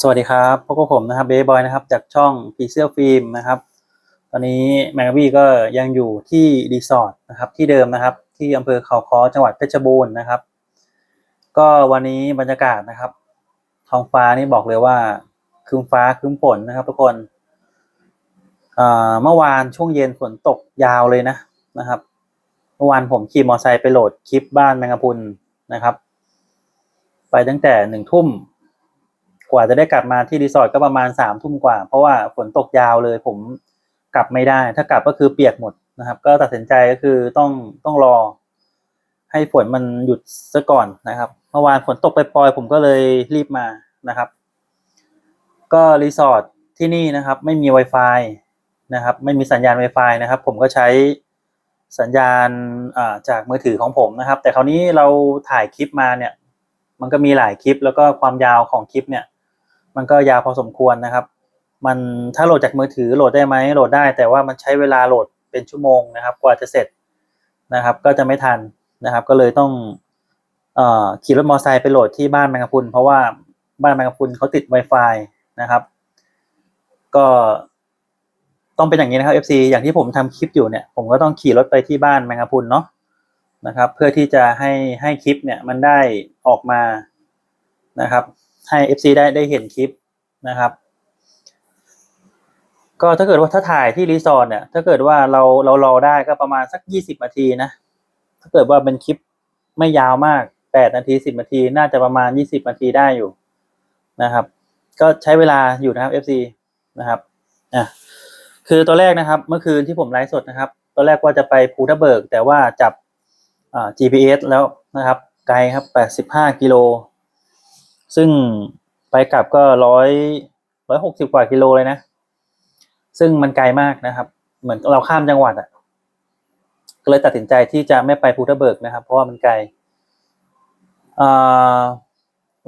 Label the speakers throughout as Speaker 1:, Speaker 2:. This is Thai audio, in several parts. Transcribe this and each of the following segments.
Speaker 1: สวัสดีครับพบกับผมนะครับเบย์บอยนะครับ จากช่องพีเซียฟิล์มนะครับ ตอนนี้แมงวี่ก็ยังอยู่ที่รีสอร์ทนะครับที่เดิมนะครับ ที่อำเภอเขาค้อจังหวัดเพชรบูรณ์นะครับ ก็วันนี้บรรยากาศนะครับ ท้องฟ้านี่บอกเลยว่าครึ้มฟ้าครึ้มฝนนะครับทุกคนเมื่อวานช่วงเย็นฝนตกยาวเลยนะนะครับ เมื่อวานผมขี่มอเตอร์ไซค์ไปโหลดคลิปบ้านแมงกะพุนนะครับ ไปตั้งแต่หนึ่งทุ่ม กว่าจะได้กลับมาที่รีสอร์ทก็ประมาณสามทุ่มกว่า เพราะว่าฝนตกยาวเลย ผมกลับไม่ได้ ถ้ากลับก็คือเปียกหมดนะครับ ก็ตัดสินใจก็คือต้องต้องรอ ให้ฝนมันหยุดซะก่อนนะครับเมื่อวานฝนตกไปปลอยผมก็เลยรีบมานะครับ ก็รีสอร์ทที่นี่นะครับ ไม่มี Wi-Fi นะครับ ไม่มีสัญญาณ Wi-Fi นะครับ ผมก็ใช้สัญญาณาจากมือถือของผมนะครับ แต่คราวนี้เราถ่ายคลิปมาเนี่ย มันก็มีหลายคลิปแล้วก็ความยาวของคลิปเนี่ย มันก็ยาวพอสมควรนะครับ มันถ้าโหลดจากมือถือโหลดได้ไหมโหลดได้ แต่ว่ามันใช้เวลาโหลดเป็นชั่วโมงนะครับ กว่าจะเสร็จนะครับ ก็จะไม่ทันนะครับ ก็เลยต้องอขี่รถมอเตอร์ไซค์ไปโหลดที่บ้านแมงกะพุนเพราะว่าบ้านแมงกะพุนเขาติด Wi-Fi นะครับ ก็ต้องเป็นอย่างนี้นะครับ FC อย่างที่ผมทำคลิปอยู่เนี่ย ผมก็ต้องขี่รถไปที่บ้านแมงกะพุนเนาะนะครับ เพื่อที่จะให้ให้คลิปเนี่ยมันได้ออกมานะครับ ให้ FC ได้ได้เห็นคลิปนะครับ ก็ถ้าเกิดว่าถ้าถ่ายที่รีสอร์ทเนี่ย ถ้าเกิดว่าเราเรารอได้ก็ประมาณสักยี่สิบนาทีนะ ถ้าเกิดว่าเป็นคลิปไม่ยาวมากแปดนาทีสิบนาที น่าจะประมาณยี่สิบนาทีได้อยู่นะครับ ก็ใช้เวลาอยู่นะครับ FC นะครับอะคือตัวแรกนะครับ เมื่อคืนที่ผมไลฟ์สดนะครับตัวแรกว่าจะไปภูทับเบิก แต่ว่าจับอ่า GPS แล้วนะครับ ไกลครับแปดสิบห้ากิโล ซึ่งไปกลับก็ร้อยร้อยหกสิบกว่ากิโลเลยนะ ซึ่งมันไกลมากนะครับ เหมือนเราข้ามจังหวัดอะ ก็เลยตัดสินใจที่จะไม่ไปภูทับเบิกนะครับ เพราะว่ามันไกล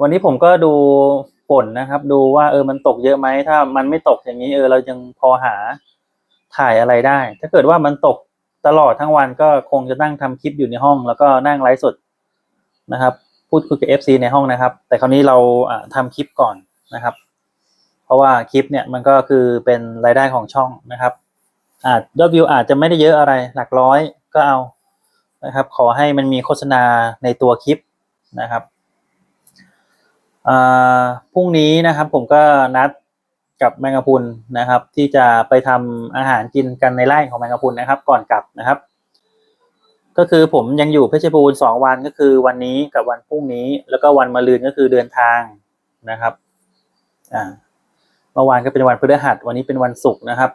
Speaker 1: วันนี้ผมก็ดูฝนนะครับ ดูว่าเออมันตกเยอะไหมถ้ามันไม่ตกอย่างนี้เออเรายังพอหาถ่ายอะไรได้ ถ้าเกิดว่ามันตกตลอดทั้งวันก็คงจะนั่งทำคลิปอยู่ในห้อง แล้วก็นั่งไลฟ์สดนะครับ พูดคุยกับ FC ในห้องนะครับ แต่คราวนี้เราอ่าทำคลิปก่อนนะครับ เพราะว่าคลิปเนี่ยมันก็คือเป็นรายได้ของช่องนะครับอาจยอดวิวอาจจะไม่ได้เยอะอะไรหลักร้อยก็เอานะครับ ขอให้มันมีโฆษณาในตัวคลิปนะครับพรุ่งนี้นะครับผมก็นัดกับแมงกะพรุนนะครับ ที่จะไปทำอาหารกินกันในไร่ของแมงกะพรุนนะครับ ก่อนกลับนะครับ ก็คือผมยังอยู่เพชรบูรณ์สองวันก็คือวันนี้กับวันพรุ่งนี้ แล้วก็วันมะรืนก็คือเดินทางนะครับอ่าเมื่อวานก็เป็นวันพฤหัส วันนี้เป็นวันศุกร์นะครับ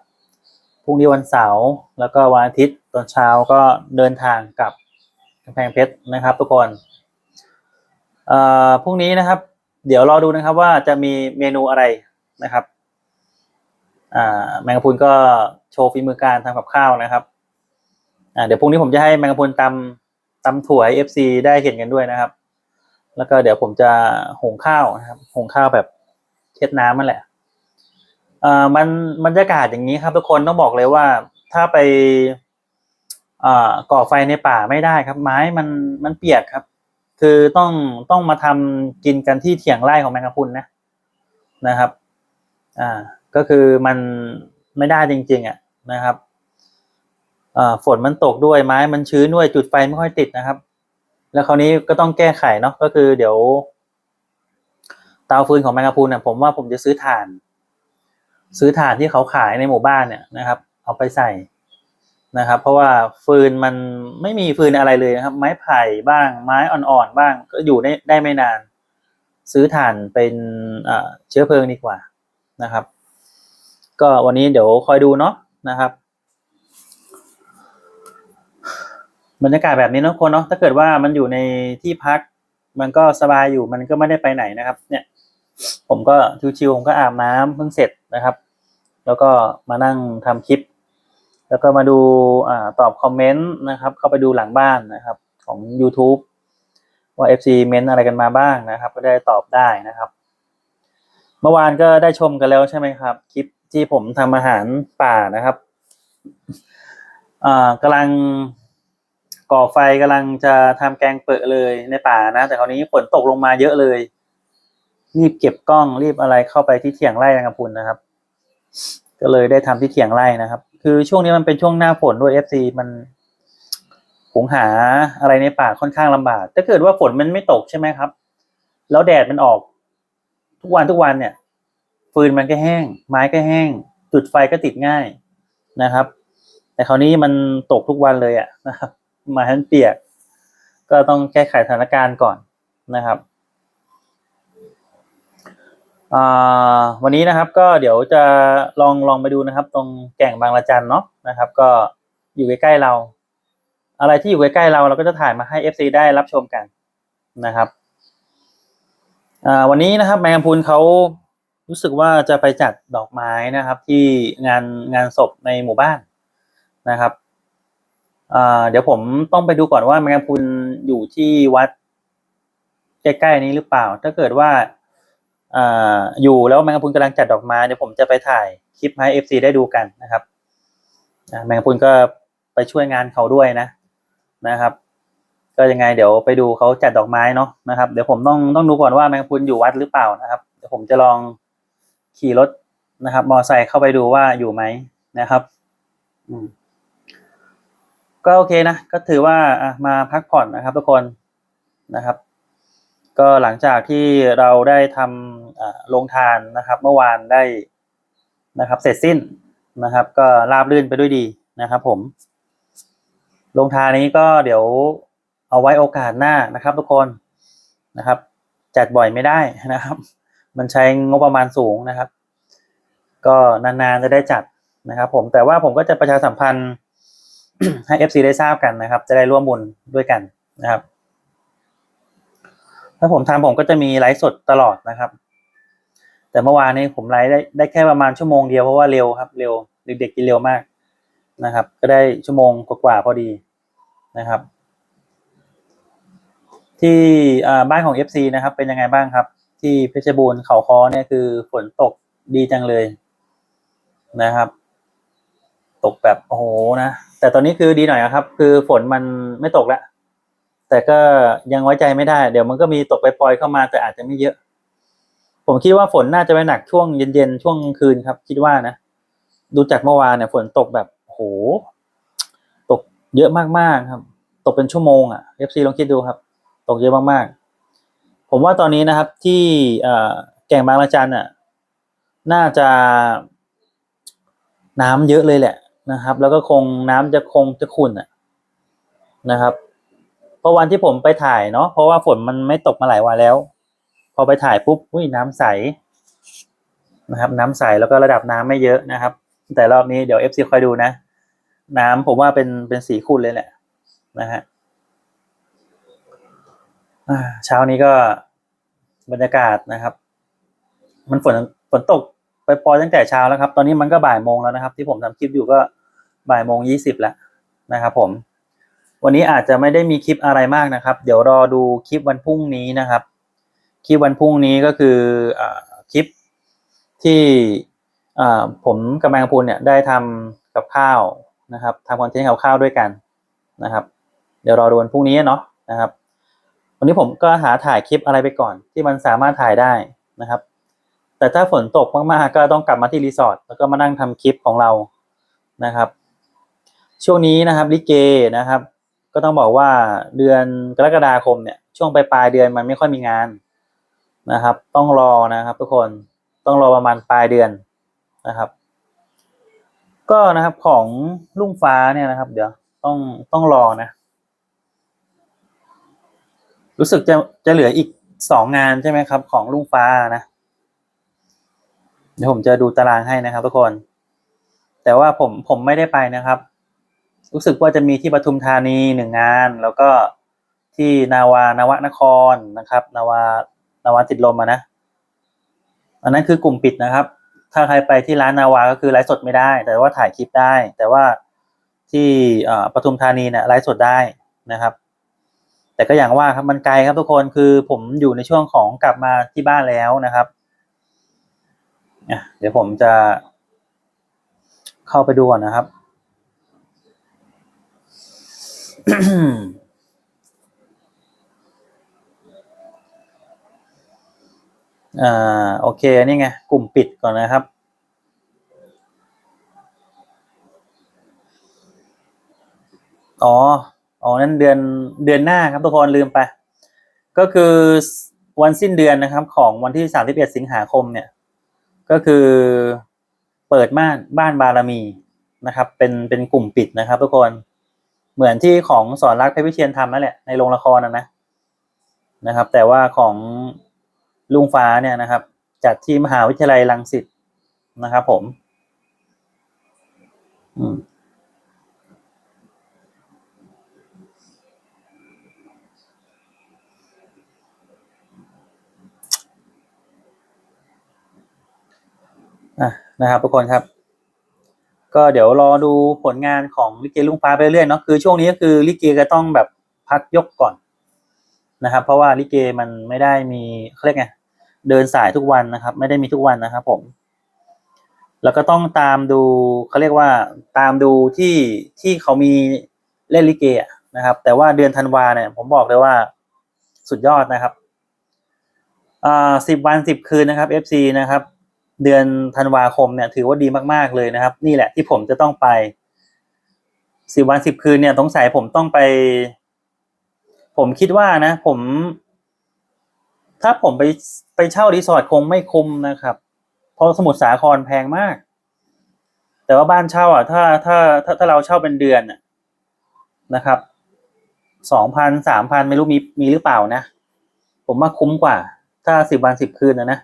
Speaker 1: พรุ่งนี้วันเสาร์แล้วก็วันอาทิตย์ตอนเช้าก็เดินทางกลับกำแพงเพชรนะครับทุกคนเอ่อพรุ่งนี้นะครับ เดี๋ยวรอดูนะครับว่าจะมีเมนูอะไรนะครับอ่าแมงกะพุนก็โชว์ฝีมือการทำกับข้าวนะครับ อ่าเดี๋ยวพรุ่งนี้ผมจะให้แมงกะพรุนตำตำถั่วเอฟซีได้เห็นกันด้วยนะครับ แล้วก็เดี๋ยวผมจะหุงข้าวนะครับหุงข้าวแบบเช็ดน้ำนั่นแหละเอ่อมันบรรยากาศอย่างนี้ครับ ทุกคนต้องบอกเลยว่าถ้าไปเอ่อก่อไฟในป่าไม่ได้ครับ ไม้มันมันเปียกครับ คือต้องต้องมาทำกินกันที่เถียงไร่ของแมงกะพรุนนะนะครับ อ่า ก็คือมันไม่ได้จริง ๆ อะนะครับ ฝนมันตกด้วยไม้มันชื้นด้วยจุดไฟไม่ค่อยติดนะครับ แล้วคราวนี้ก็ต้องแก้ไขเนาะก็คือเดี๋ยวเตาฟืนของแมงกะพรุนเนี่ยผมว่าผมจะซื้อถ่าน ซื้อถ่านที่เขาขายในหมู่บ้านเนี่ยนะครับ เอาไปใส่นะครับ เพราะว่าฟืนมันไม่มีฟืนอะไรเลยนะครับ ไม้ไผ่บ้าง ไม้อ่อนๆบ้าง ก็อยู่ได้ได้ไม่นาน ซื้อถ่านเป็นเชื้อเพลิงดีกว่านะครับ ก็วันนี้เดี๋ยวคอยดูเนาะนะครับ บรรยากาศแบบนี้เนาะคนเนาะถ้าเกิดว่ามันอยู่ในที่พัก มันก็สบายอยู่มันก็ไม่ได้ไปไหนนะครับ เนี่ย ผมก็ชิวๆผมก็อาบน้ำเพิ่งเสร็จนะครับ แล้วก็มานั่งทำคลิป แล้วก็มาดูอ่าตอบคอมเมนต์นะครับ เข้าไปดูหลังบ้านนะครับ ของ YouTube ว่า FC เม้นต์อะไรกันมาบ้างนะครับ ก็ได้ตอบได้นะครับ เมื่อวานก็ได้ชมกันแล้วใช่ไหมครับ คลิปที่ผมทำอาหารป่านะครับอ่ากำลัง ก่อไฟกำลังจะทำแกงเปิดเลยในป่านะ แต่คราวนี้ฝนตกลงมาเยอะเลย รีบเก็บกล้องรีบอะไรเข้าไปที่เถียงไร่นางกำพุนนะครับ ก็เลยได้ทำที่เถียงไร่นะครับ คือช่วงนี้มันเป็นช่วงหน้าฝนด้วยเอฟซีมันหุงหาอะไรในป่าค่อนข้างลำบาก ถ้าเกิดว่าฝนมันไม่ตกใช่ไหมครับ แล้วแดดมันออก ทุกวันทุกวันเนี่ย ฟืนมันก็แห้ง ไม้ก็แห้ง จุดไฟก็ติดง่ายนะครับ แต่คราวนี้มันตกทุกวันเลยอะนะครับ มาให้มันเปียก ก็ต้องแก้ไขสถานการณ์ก่อนนะครับวันนี้นะครับก็เดี๋ยวจะลองลองไปดูนะครับ ตรงแก่งบางละจันเนาะนะครับ ก็อยู่ใกล้ๆเรา อะไรที่อยู่ใกล้ๆเราเราก็จะถ่ายมาให้ FC ได้รับชมกันนะครับวันนี้นะครับแมงพรุนเขารู้สึกว่าจะไปจัดดอกไม้นะครับ ที่งานงานศพในหมู่บ้านนะครับ เดี๋ยวผมต้องไปดูก่อนว่าแมงกะพรุนอยู่ที่วัดใกล้ๆนี้หรือเปล่า ถ้าเกิดว่าออยู่แล้วแมงกะพรุนกำลังจัดดอกไม้เดี๋ยวผมจะไปถ่ายคลิปให้เอฟซีได้ดูกันนะครับแมงกะพรุนก็ไปช่วยงานเขาด้วยนะนะครับ ก็ยังไงเดี๋ยวไปดูเขาจัดดอกไม้เนาะนะครับ เดี๋ยวผมต้องต้องดูก่อนว่าแมงกะพรุนอยู่วัดหรือเปล่านะครับเดี๋ยวผมจะลองขี่รถนะครับ มอไซค์เข้าไปดูว่าอยู่ไหมนะครับ อืม ก็โอเคนะ ก็ถือว่าอะมาพักผ่อนนะครับทุกคนนะครับ ก็หลังจากที่เราได้ทำลงทานนะครับ เมื่อวานได้นะครับ เสร็จสิ้นนะครับ ก็ราบรื่นไปด้วยดีนะครับ ผม ลงทานนี้ก็เดี๋ยวเอาไว้โอกาสหน้านะครับ ทุกคนนะครับ จัดบ่อยไม่ได้นะครับ มันใช้งบประมาณสูงนะครับ ก็นานๆจะได้จัดนะครับ ผมแต่ว่าผมก็จะประชาสัมพันธ์ ให้ FC ได้ทราบกันนะครับ จะได้ร่วมบุญด้วยกันนะครับ ถ้าผมทำผมก็จะมีไลฟ์สดตลอดนะครับ แต่เมื่อวานนี้ผมไลฟ์ได้ได้แค่ประมาณชั่วโมงเดียวเพราะว่าเร็วครับ เร็วเด็กๆกินเร็วมากนะครับ ก็ได้ชั่วโมงกว่าๆพอดีนะครับ ที่บ้านของ FC นะครับ เป็นยังไงบ้างครับ ที่เพชรบูรณ์เขาคอเนี่ยคือฝนตกดีจังเลยนะครับ ตกแบบโอ้โหนะ แต่ตอนนี้คือดีหน่อยครับ คือฝนมันไม่ตกแล้ว แต่ก็ยังไว้ใจไม่ได้ เดี๋ยวมันก็มีตกไปปล่อยเข้ามาแต่อาจจะไม่เยอะ ผมคิดว่าฝนน่าจะไปหนักช่วงเย็นๆช่วงคืนครับ คิดว่านะดูจากเมื่อวานเนี่ยฝนตกแบบโอ้โหตกเยอะมากๆครับ ตกเป็นชั่วโมงอะเอฟซีลองคิดดูครับ ตกเยอะมากๆ ผมว่าตอนนี้นะครับ ที่เออแก่งบางละจันอะ น่าจะ น้ำเยอะเลยแหละ นะครับ แล้วก็คงน้ำจะคงจะขุ่นอะนะครับเพราะวันที่ผมไปถ่ายเนาะเพราะว่าฝนมันไม่ตกมาหลายวันแล้ว พอไปถ่ายปุ๊บอุ้ยน้ำใสนะครับ น้ำใสแล้วก็ระดับน้ำไม่เยอะนะครับ แต่รอบนี้เดี๋ยวเอฟซีคอยดูนะ น้ำผมว่าเป็นเป็นสีขุ่นเลยแหละนะฮะเช้านี้ก็บรรยากาศนะครับ มันฝนฝนตกไปปอตั้งแต่เช้าแล้วครับ ตอนนี้มันก็บ่ายโมงแล้วนะครับ ที่ผมทำคลิปอยู่ก็ บ่ายโมงยี่สิบแล้วนะครับผม วันนี้อาจจะไม่ได้มีคลิปอะไรมากนะครับ เดี๋ยวรอดูคลิปวันพรุ่งนี้นะครับ คลิปวันพรุ่งนี้ก็คืออคลิปที่ผมกับแมงกะพรุนเนี่ยได้ทำกับข้าวนะครับทำคอนเทนต์กับข้าวด้วยกันนะครับ เดี๋ยวรอดูวันพรุ่งนี้เนาะนะครับ วันนี้ผมก็หาถ่ายคลิปอะไรไปก่อน ที่มันสามารถถ่ายได้นะครับ แต่ถ้าฝนตกมากๆก็ต้องกลับมาที่รีสอร์ทแล้วก็มานั่งทำคลิปของเรานะครับ ช่วงนี้นะครับลิเกนะครับ ก็ต้องบอกว่าเดือนกรกฎาคมเนี่ย ช่วงปลายปลายๆเดือนมันไม่ค่อยมีงานนะครับ ต้องรอนะครับทุกคนต้องรอประมาณปลายเดือนนะครับ ก็นะครับของลุงฟ้าเนี่ยนะครับ เดี๋ยวต้องต้องรอนะ รู้สึกจะจะเหลืออีกสองงานใช่ไหมครับ ของลุงฟ้านะเดี๋ยวผมจะดูตารางให้นะครับ ทุกคน แต่ว่าผมผมไม่ได้ไปนะครับ รู้สึกว่าจะมีที่ปทุมธานีหนึ่งงาน แล้วก็ที่นาวานวนครนะครับ นาวานาวาติดลมอะนะอันนั้นคือกลุ่มปิดนะครับ ถ้าใครไปที่ร้านนาวาก็คือไลฟ์สดไม่ได้ แต่ว่าถ่ายคลิปได้ แต่ว่าที่ปทุมธานีเนี่ยไลฟ์สดได้นะครับ แต่ก็อย่างว่าครับมันไกลครับทุกคนคือผมอยู่ในช่วงของกลับมาที่บ้านแล้วนะครับเดี๋ยวผมจะเข้าไปดูก่อนนะครับ อ่าโอเคนี่ไง กลุ่มปิดก่อนนะครับ อ๋อ อ๋อ นั่นเดือนเดือนหน้าครับทุกคนลืมไป ก็คือวันสิ้นเดือนนะครับ ของวันที่31สิงหาคมเนี่ย ก็คือเปิดบ้านบ้านบารมีนะครับ เป็นเป็นกลุ่มปิดนะครับทุกคน เหมือนที่ของสอนรักเพชรวิเชียนทำนั่นแหละในโรงละครนะนะนะครับ แต่ว่าของลุงฟ้าเนี่ยนะครับ จัดที่มหาวิทยาลัยรังสิตนะครับ ผมอืมอะนะครับทุกคนครับ ก็เดี๋ยวรอดูผลงานของลิเกลุงฟ้าไปเรื่อยเนาะคือช่วงนี้ก็คือลิเกก็ต้องแบบพักยกก่อนนะครับ เพราะว่าลิเกมันไม่ได้มีเขาเรียกไงเดินสายทุกวันนะครับ ไม่ได้มีทุกวันนะครับ ผม แล้วก็ต้องตามดูเขาเรียกว่าตามดูที่ที่เขามีเล่นลิเกะนะครับ แต่ว่าเดือนธันวาเนี่ย ผมบอกเลยว่าสุดยอดนะครับอ่าสิบวันสิบคืนนะครับ FC นะครับ เดือนธันวาคมเนี่ยถือว่าดีมากๆเลยนะครับ นี่แหละที่ผมจะต้องไปสิบวันสิบคืนเนี่ยสงสัยผมต้องไป ผมคิดว่านะ ผม ถ้าผมไปไปเช่ารีสอร์ทคงไม่คุ้มนะครับ เพราะสมุทรสาครแพงมาก แต่ว่าบ้านเช่าอะ ถ้าถ้าถ้าถ้าเราเช่าเป็นเดือนนะนะครับสองพันสามพันไม่รู้มีมีหรือเปล่านะ ผมว่าคุ้มกว่า ถ้าสิบวันสิบคืนนะนะ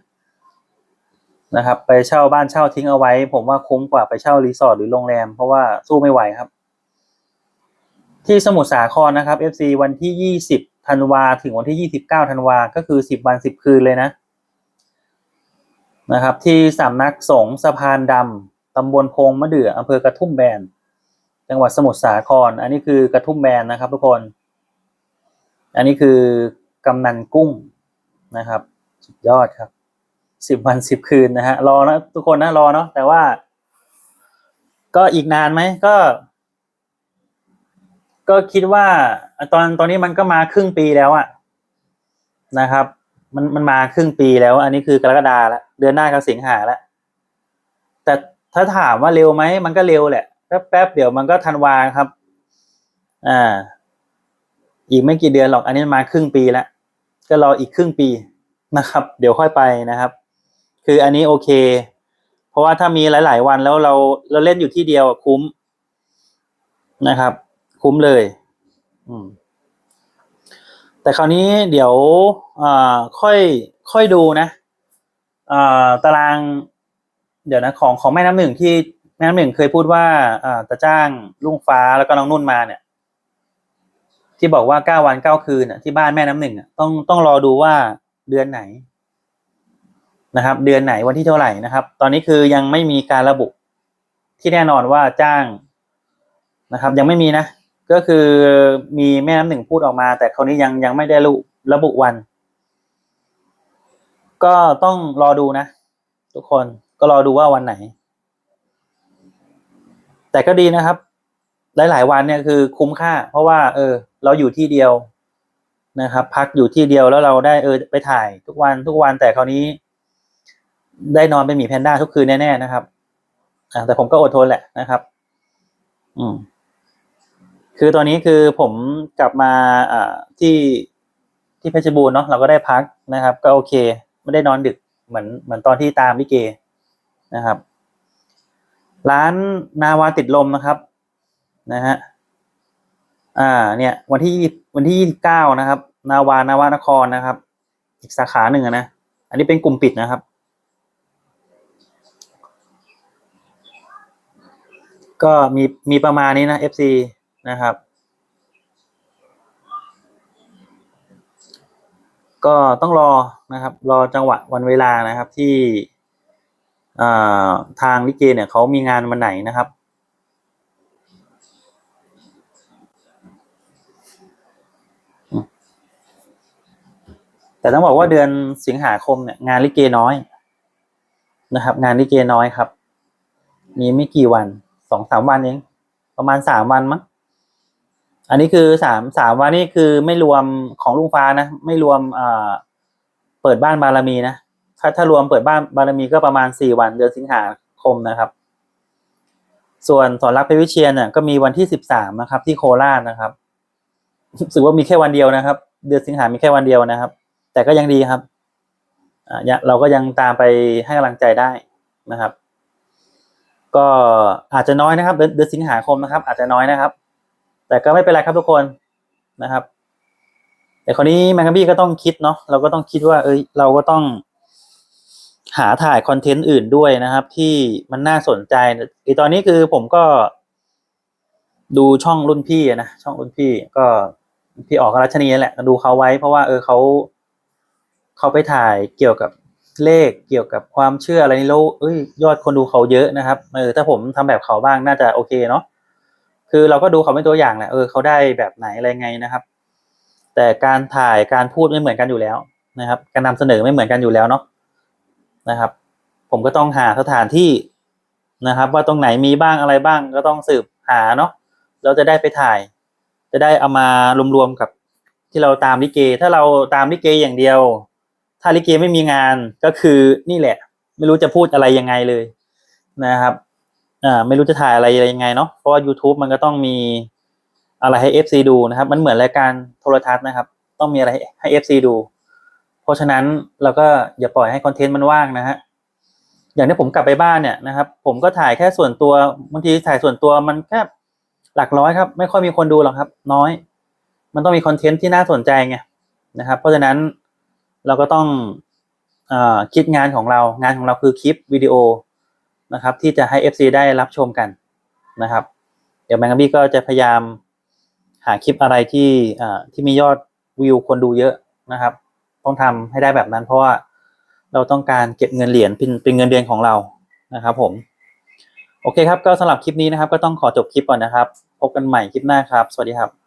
Speaker 1: นะครับ ไปเช่าบ้านเช่าทิ้งเอาไว้ ผมว่าคุ้มกว่าไปเช่ารีสอร์ทหรือโรงแรม เพราะว่าสู้ไม่ไหวครับ ที่สมุทรสาครนะครับ FC วันที่ 20ธันวาถึงวันที่ 29ธันวาก็คือ 10 วัน 10 คืนเลยนะนะครับ ที่สำนักสงฆ์สะพานดำตำบลพงมะเดื่ออำเภอกระทุ่มแบนจังหวัดสมุทรสาคร อันนี้คือกระทุ่มแบนนะครับ ทุกคน อันนี้คือกำนันกุ้งนะครับ สุดยอดครับ สิบวันสิบคืนนะฮะ รอนะทุกคนนะรอเนาะแต่ว่า ก็อีกนานไหมก็ ก็คิดว่า ตอนตอนนี้มันก็มาครึ่งปีแล้วอะนะครับ มันมันมาครึ่งปีแล้ว อันนี้คือกรกฎาล้วเดือนหน้าก็สิงหาล้วแต่ถ้าถามว่าเร็วไหมมันก็เร็วแหละแป๊บแป๊บเดี๋ยวมันก็ธันวาครับ อ่า อีกไม่กี่เดือนหรอก อันนี้มาครึ่งปีแล้วก็รออีกครึ่งปีนะครับ เดี๋ยวค่อยไปนะครับ คืออันนี้โอเค เพราะว่าถ้ามีหลาย ๆ วันแล้วเราเราเล่นอยู่ที่เดียวคุ้มนะครับ คุ้มเลย อืม แต่คราวนี้เดี๋ยวอ่าค่อยค่อยดูนะอ่าตาราง เดี๋ยวนะของของแม่น้ำหนึ่งที่แม่น้ำหนึ่งเคยพูดว่าอ่าจะจ้างลุงฟ้าแล้วก็น้องนุ่นมาเนี่ยที่บอกว่าเก้าวันเก้าคืนอะที่บ้านแม่น้ำหนึ่งอะต้องต้องรอดูว่าเดือนไหน นะครับ เดือนไหนวันที่เท่าไหร่นะครับ ตอนนี้คือยังไม่มีการระบุที่แน่นอนว่าจ้างนะครับ ยังไม่มีนะ ก็คือมีแม่น้ำหนึ่งพูดออกมา แต่คราวนี้ยังยังไม่ได้ระบุระบุวัน ก็ต้องรอดูนะ ทุกคนก็รอดูว่าวันไหน แต่ก็ดีนะครับ หลาย ๆ วันเนี่ยคือคุ้มค่า เพราะว่า เออ เราอยู่ที่เดียวนะครับ พักอยู่ที่เดียวแล้วเราได้เออไปถ่ายทุกวันทุกวันแต่คราวนี้ ได้นอนเป็นหมีแพนด้าทุกคืนแน่ๆนะครับอ่าแต่ผมก็อดทนแหละนะครับ อืม คือตอนนี้คือผมกลับมาอ่าที่ที่เพชรบูรณ์เนาะเราก็ได้พักนะครับ ก็โอเค ไม่ได้นอนดึกเหมือนเหมือนตอนที่ตามลิเกนะครับ ร้านนาวาติดลมนะครับ นะฮะอ่า เนี่ย วันที่วันที่ยี่สิบเก้านะครับ นาวานาวานครนะครับ อีกสาขาหนึ่งนะอันนี้เป็นกลุ่มปิดนะครับ ก็มีมีประมาณนี้นะ FC นะครับ ก็ต้องรอนะครับ รอจังหวะวันเวลานะครับที่ทางลิเกเนี่ยเขามีงานวันไหนนะครับ แต่ต้องบอกว่าเดือนสิงหาคมเนี่ยงานลิเกน้อยนะครับ งานลิเกน้อยครับ มีไม่กี่วัน สองสามวันเอง ประมาณสามวันมั้งอันนี้คือสามสามวันนี่คือไม่รวมของลุงฟ้านะ ไม่รวมอ่าเปิดบ้านบารมีนะถ้าถ้ารวมเปิดบ้านบารมีก็ประมาณสี่วันเดือนสิงหาคมนะครับ ส่วนสอนรักเพชรวิเชียนเนี่ยก็มีวันที่สิบสามนะครับ ที่โคราชนะครับรู้สึกว่ามีแค่วันเดียวนะครับ เดือนสิงหามีแค่วันเดียวนะครับ แต่ก็ยังดีครับอ่าเราก็ยังตามไปให้กำลังใจได้นะครับ ก็อาจจะน้อยนะครับ เดือนสิงหาคมนะครับ อาจจะน้อยนะครับ แต่ก็ไม่เป็นไรครับทุกคนนะครับ แต่คราวนี้แมงกะบี้ก็ต้องคิดเนาะเราก็ต้องคิดว่า เอ้ยเราก็ต้อง หาถ่ายคอนเทนต์อื่นด้วยนะครับ ที่มันน่าสนใจไอตอนนี้คือผมก็ ดูช่องรุ่นพี่นะช่องรุ่นพี่ก็พี่ออกรัชนีนั่แหละดูเขาไว้เพราะว่า เออเขาเขาไปถ่ายเกี่ยวกับ เลขเกี่ยวกับความเชื่ออะไรนี่แล้วเอ้ยยอดคนดูเขาเยอะนะครับเออถ้าผมทำแบบเขาบ้างน่าจะโอเคเนาะคือเราก็ดูเขาเป็นตัวอย่างแหละเออเขาได้แบบไหนอะไรไงนะครับ แต่การถ่ายการพูดไม่เหมือนกันอยู่แล้วนะครับ การนำเสนอไม่เหมือนกันอยู่แล้วเนาะนะครับ ผมก็ต้องหาสถานที่นะครับ ว่าตรงไหนมีบ้างอะไรบ้างก็ต้องสืบหาเนาะเราจะได้ไปถ่าย จะได้เอามารวมๆกับที่เราตามลิเก ถ้าเราตามลิเกอย่างเดียว ถ้าลิเกไม่มีงานก็คือนี่แหละ ไม่รู้จะพูดอะไรยังไงเลยนะครับอ่าไม่รู้จะถ่ายอะไรยังไงเนาะเพราะว่า YouTube มันก็ต้องมีอะไรให้ FC ดูนะครับ มันเหมือนรายการโทรทัศน์นะครับ ต้องมีอะไรให้ FC ดู เพราะฉะนั้นเราก็อย่าปล่อยให้คอนเทนต์มันว่างนะฮะอย่างที่ผมกลับไปบ้านเนี่ยนะครับ ผมก็ถ่ายแค่ส่วนตัวบางทีถ่ายส่วนตัวมันแค่หลักร้อยครับ ไม่ค่อยมีคนดูหรอกครับ น้อย มันต้องมีคอนเทนต์ที่น่าสนใจไงนะครับ เพราะฉะนั้น เราก็ต้องอคิดงานของเรางานของเราคือคลิปวิดีโอนะครับ ที่จะให้ FC ได้รับชมกันนะครับ เดี๋ยวแมงกะบี้ก็จะพยายามหาคลิปอะไรที่ที่มียอดวิวคนดูเยอะนะครับ ต้องทำให้ได้แบบนั้น เพราะว่าเราต้องการเก็บเงินเหรียญเป็นเป็นเงินเดือนของเรานะครับ ผม โอเคครับก็สำหรับคลิปนี้นะครับ ก็ต้องขอจบคลิปก่อนนะครับ พบกันใหม่คลิปหน้าครับ สวัสดีครับ